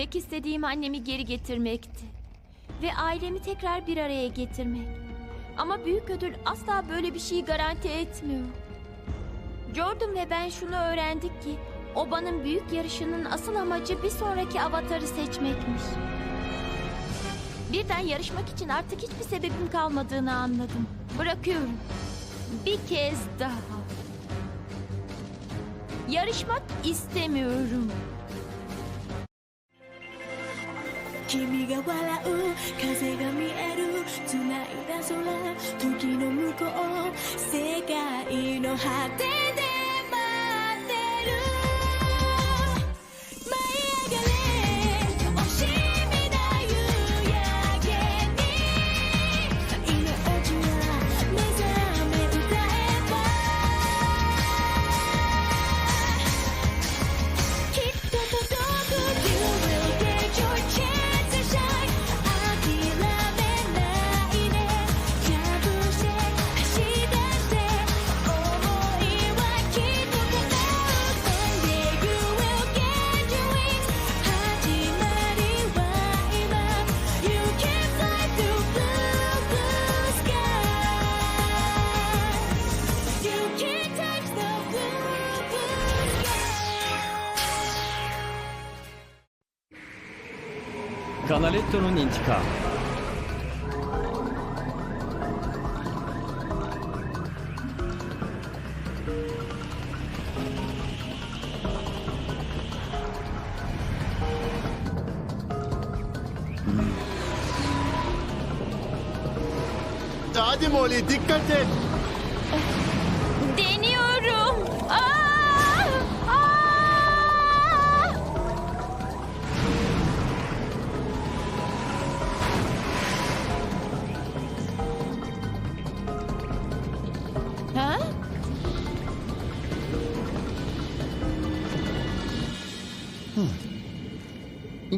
Tek istediğim annemi geri getirmekti. Ve ailemi tekrar bir araya getirmek. Ama büyük ödül asla böyle bir şeyi garanti etmiyor. Jordan ve ben şunu öğrendik ki Oba'nın büyük yarışının asıl amacı bir sonraki avatarı seçmekmiş. Birden yarışmak için artık hiçbir sebebim kalmadığını anladım. Bırakıyorum. Bir kez daha. Yarışmak istemiyorum. 君が笑う風が見える繋いだ空時の向こう世界の果てでカナレットの認知か。うん、アディモリ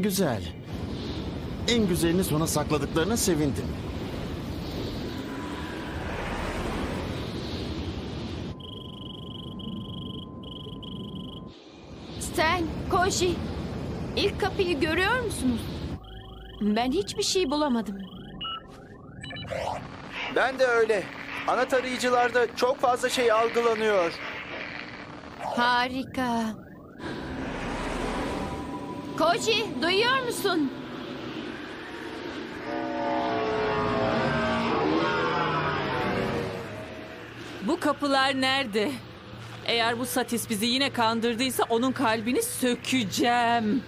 Güzel. En güzelini sona sakladıklarına sevindim. Stan, Koji. İlk kapıyı görüyor musunuz? Ben hiçbir şey bulamadım. Ben de öyle. Ana tarayıcılarda çok fazla şey algılanıyor. Harika. Koji, duyuyor musun? Bu kapılar nerede? Eğer bu Satis bizi yine kandırdıysa onun kalbini sökeceğim.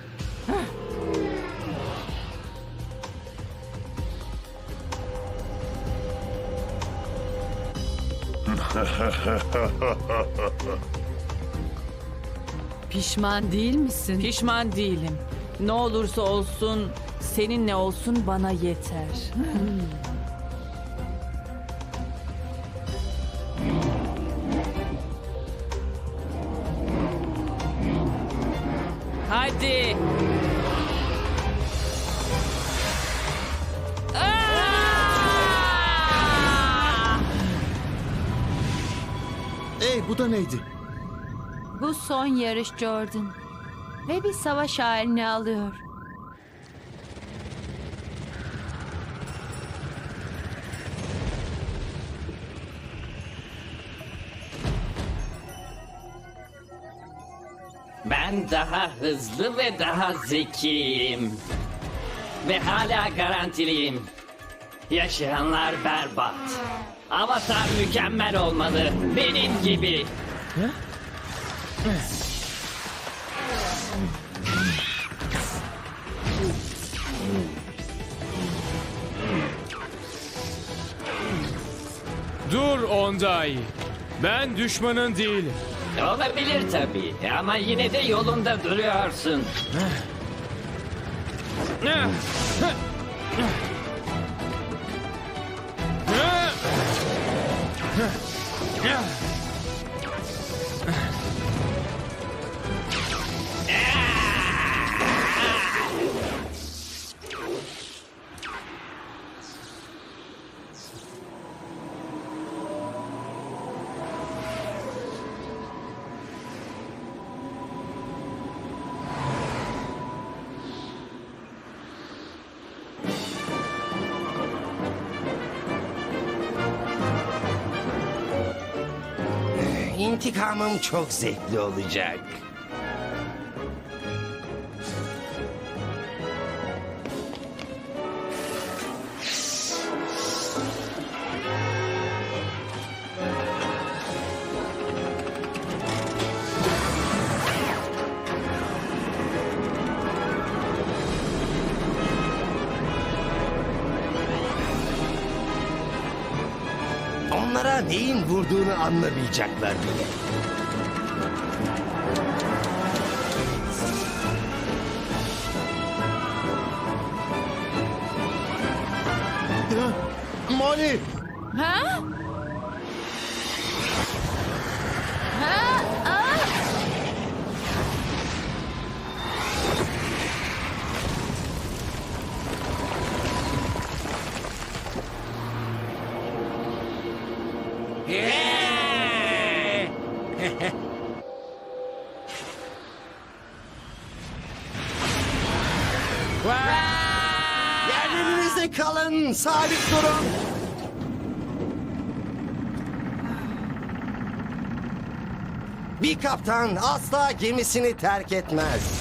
Pişman değil misin? Pişman değilim. Ne olursa olsun seninle olsun bana yeter. Hadi. Ey bu da neydi? Bu son yarış Jordan. Ve bir savaş halini alıyor. Ben daha hızlı ve daha zekiyim. Ve hala garantiliyim. Yaşayanlar berbat. Avatar mükemmel olmalı. Benim gibi. Dur Onday. Ben düşmanın değilim. Olabilir tabii ama yine de yolunda duruyorsun. Yeah. İntikamım çok zevkli olacak. Neyin vurduğunu anlamayacaklar bile. Molly! Ha? Bir kaptan asla gemisini terk etmez.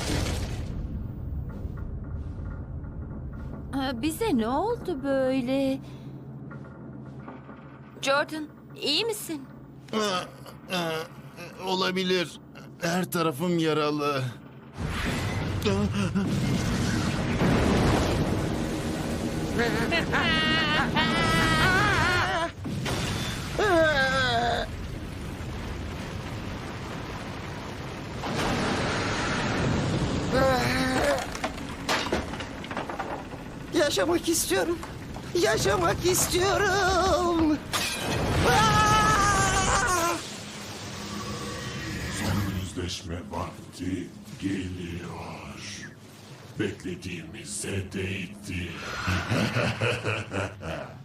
Aa, Bize ne oldu böyle? Jordan, iyi misin? Olabilir. Her tarafım yaralı. Yaşamak istiyorum. Yaşamak istiyorum. Aa! Son yüzleşme vakti geliyor. Beklediğimize değdi.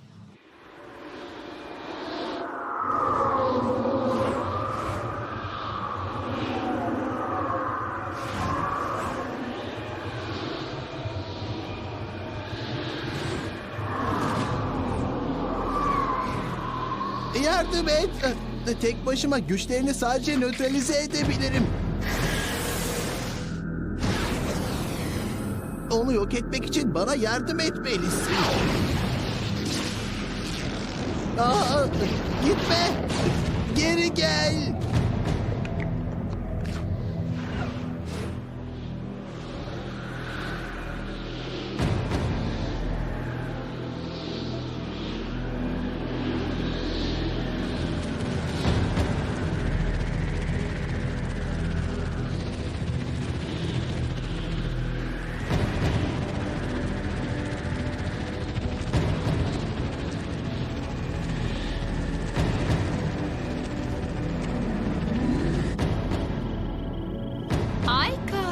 Tek başıma güçlerini sadece nötralize edebilirim. Onu yok etmek için bana yardım etmelisin. Aa, gitme. Geri gel. Ayka.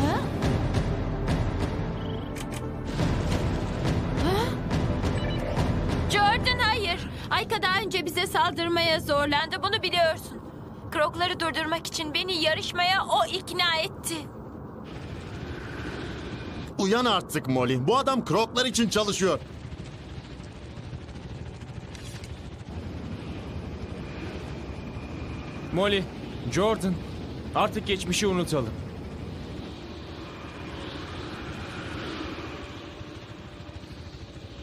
Ha? Ha? Jordan hayır. Ayka daha önce bize saldırmaya zorlandı. Bunu biliyorsun. Krokları durdurmak için beni yarışmaya o ikna etti. Uyan artık Molly. Bu adam kroklar için çalışıyor. Molly, Jordan, artık geçmişi unutalım.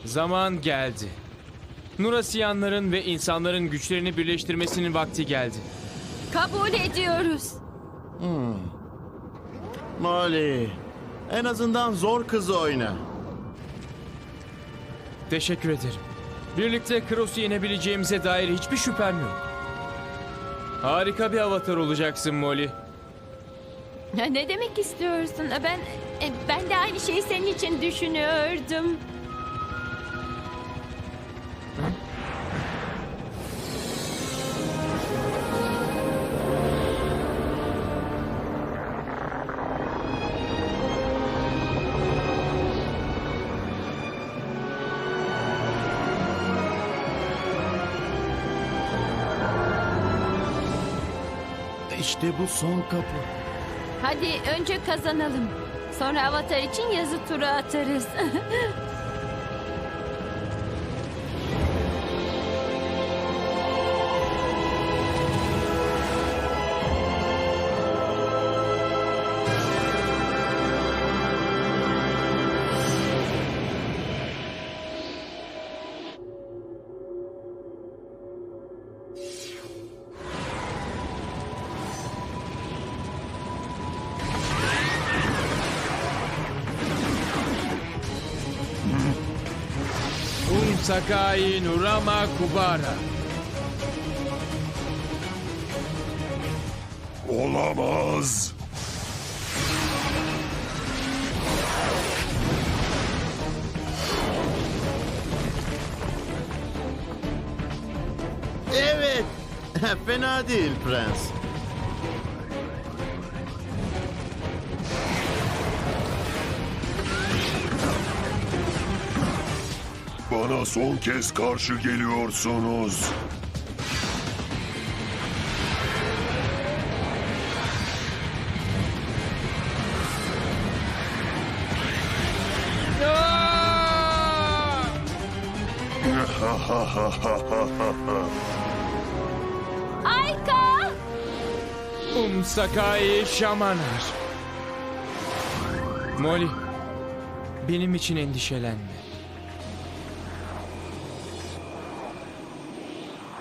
Zaman geldi. Nurasiyanların ve insanların güçlerini birleştirmesinin vakti geldi. Kabul ediyoruz. Molly. En azından zor kızı oyna. Teşekkür ederim. Birlikte Kros'u yenebileceğimize dair hiçbir şüphem yok. Harika bir avatar olacaksın Molly. Ya Ne demek istiyorsun? Ben ben de aynı şeyi senin için düşünüyordum. İşte bu son kapı. Hadi önce kazanalım. Sonra avatar için yazı turu atarız. Sakai Nurama Kubara. Olamaz. Evet. Fena değil prens. Bana son kez karşı geliyorsunuz. Ayka! Um Sakai Şamanar. Molly, benim için endişelenme.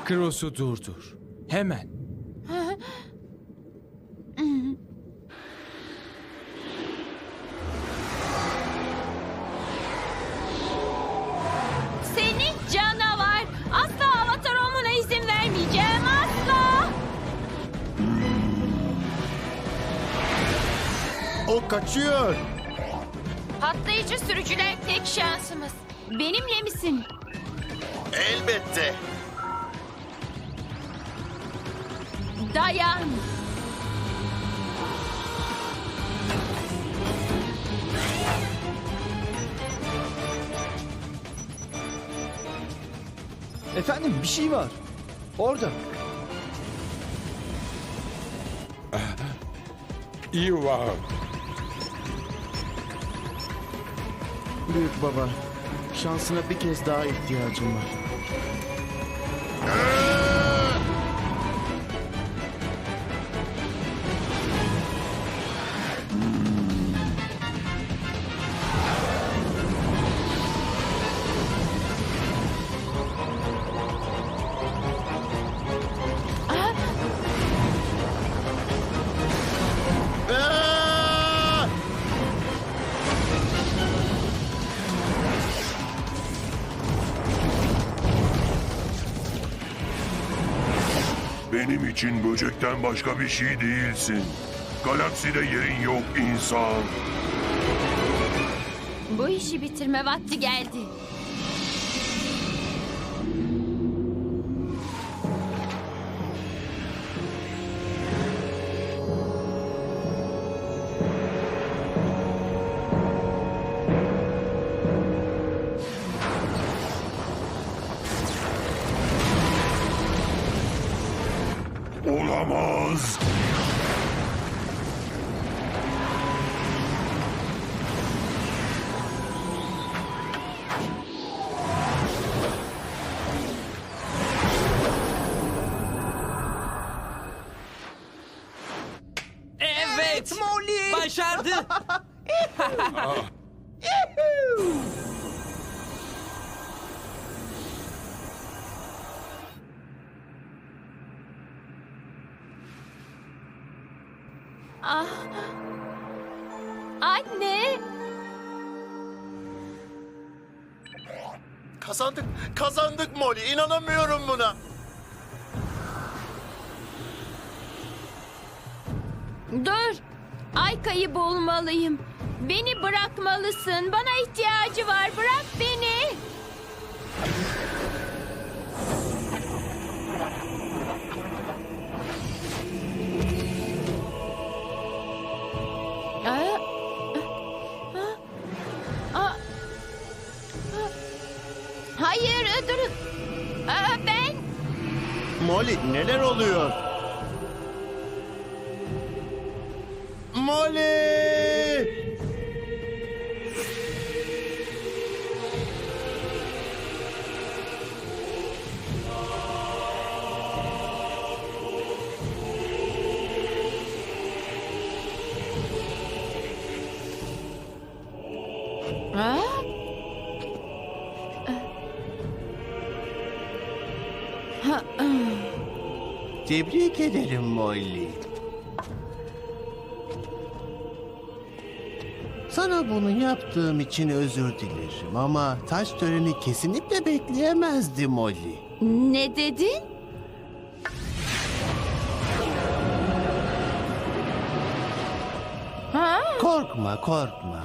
Kros'u durdur. Hemen. Seni canavar! Asla avatar olmana izin vermeyeceğim asla! O kaçıyor. Patlayıcı sürücüler tek şansımız. Benimle misin? Elbette. Dayan! Efendim bir şey var. Orada. Iva. Büyük baba. Şansına bir kez daha ihtiyacım var. Benim için böcekten başka bir şey değilsin. Galakside yerin yok insan. Bu işi bitirme vakti geldi. Kazandık. Kazandık Molly. İnanamıyorum buna. Dur! Ayka'yı bulmalıyım. Beni bırakmalısın. Bana ihtiyacı var. Bırak beni. Hayır, durun. Aa, ben Molly neler oluyor? Molly! Tebrik ederim Molly. Sana bunu yaptığım için özür dilerim ama taç töreni kesinlikle bekleyemezdim Molly. Ne dedin? Ha? Korkma, korkma.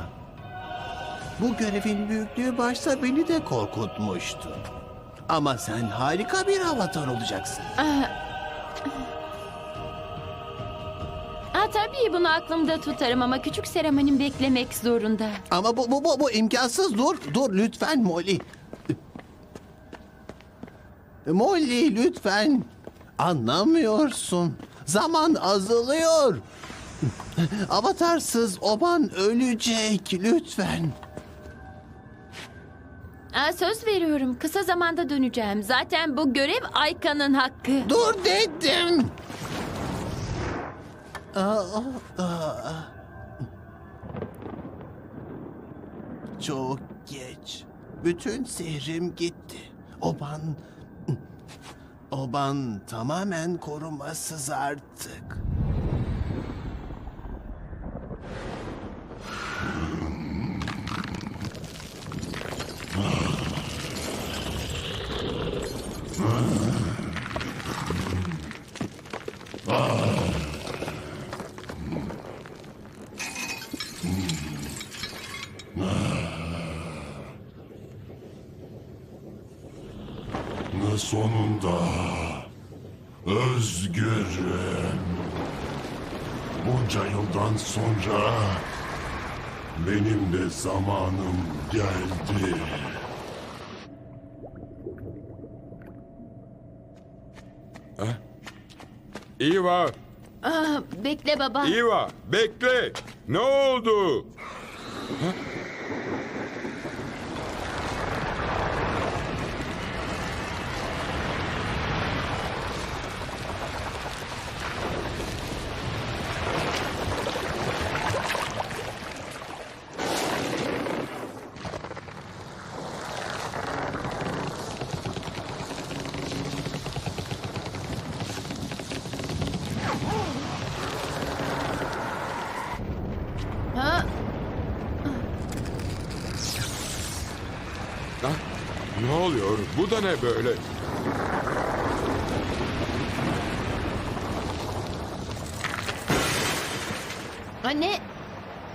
Bu görevin büyüklüğü başta beni de korkutmuştu. Ama sen harika bir avatar olacaksın. Ha, tabii bunu aklımda tutarım ama küçük seremonim beklemek zorunda. Ama bu, bu, bu, bu imkansız. Dur, dur lütfen Molly. Molly lütfen. Anlamıyorsun. Zaman azalıyor. Avatarsız Oban ölecek lütfen. Söz veriyorum kısa zamanda döneceğim. Zaten bu görev Ayka'nın hakkı. Dur dedim. Çok geç. Bütün sihrim gitti. Oban... Oban tamamen korumasız artık. Sonunda özgürüm. Bunca yıldan sonra benim de zamanım geldi. İva, Aa, bekle baba. İva, bekle. Ne oldu? Ha, Ha? Ne oluyor? Bu da ne böyle? ha, ne?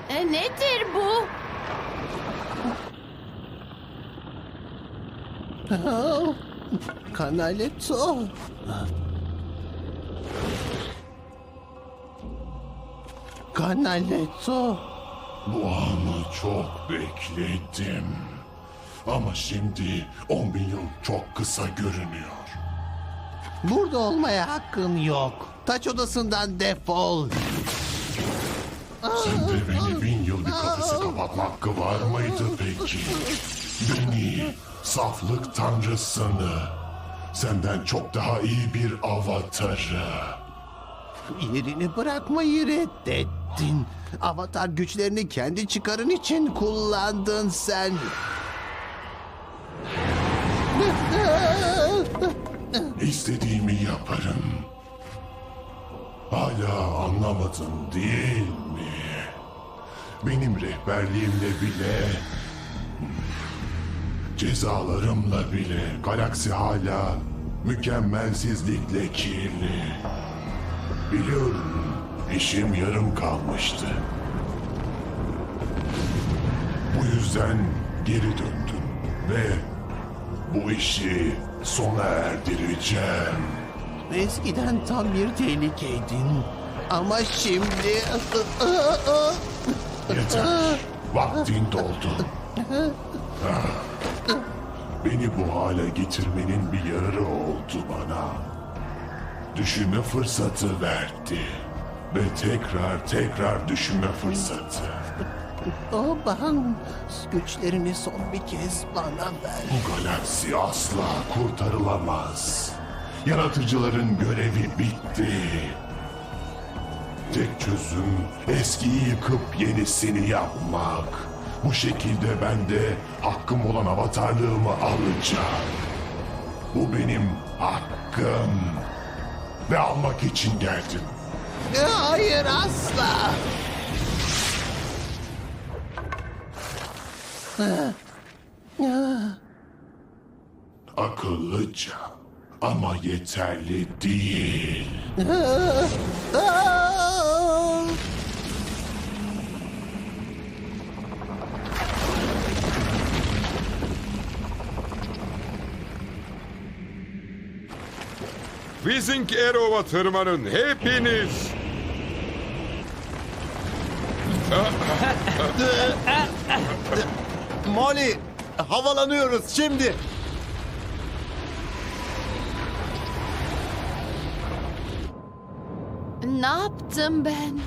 E, nedir bu? Canaletto. Canaletto. Bu anı çok bekledim. Ama şimdi 10 bin yıl çok kısa görünüyor. Burada olmaya hakkın yok. Taç odasından defol. Sende beni bin yıl bir kafese kapatma hakkı var mıydı peki? Beni, saflık tanrısını, senden çok daha iyi bir avatarı. Yerini bırakmayı reddettin. Avatar güçlerini kendi çıkarın için kullandın sen. İstediğimi yaparım. Hala anlamadın değil mi? Benim rehberliğimle bile, cezalarımla bile galaksi hala mükemmelsizlikle kirli. Biliyorum, işim yarım kalmıştı. Bu yüzden geri döndüm ve bu işi sona erdireceğim. Eskiden tam bir tehlikeydin. Ama şimdi... Yeter. Vaktin doldu. Beni bu hale getirmenin bir yararı oldu bana. Düşünme fırsatı verdi. Ve tekrar tekrar düşünme fırsatı. Oban, güçlerini son bir kez bana ver. Bu galaksi asla kurtarılamaz. Yaratıcıların görevi bitti. Tek çözüm eskiyi yıkıp yenisini yapmak. Bu şekilde ben de hakkım olan avatarlığımı alacağım. Bu benim hakkım. Ve almak için geldim. Hayır asla. Akıllıca ama yeterli değil. Aa! Wizing Arrow'a tırmanın hepiniz. Molly, havalanıyoruz şimdi. Ne yaptım ben?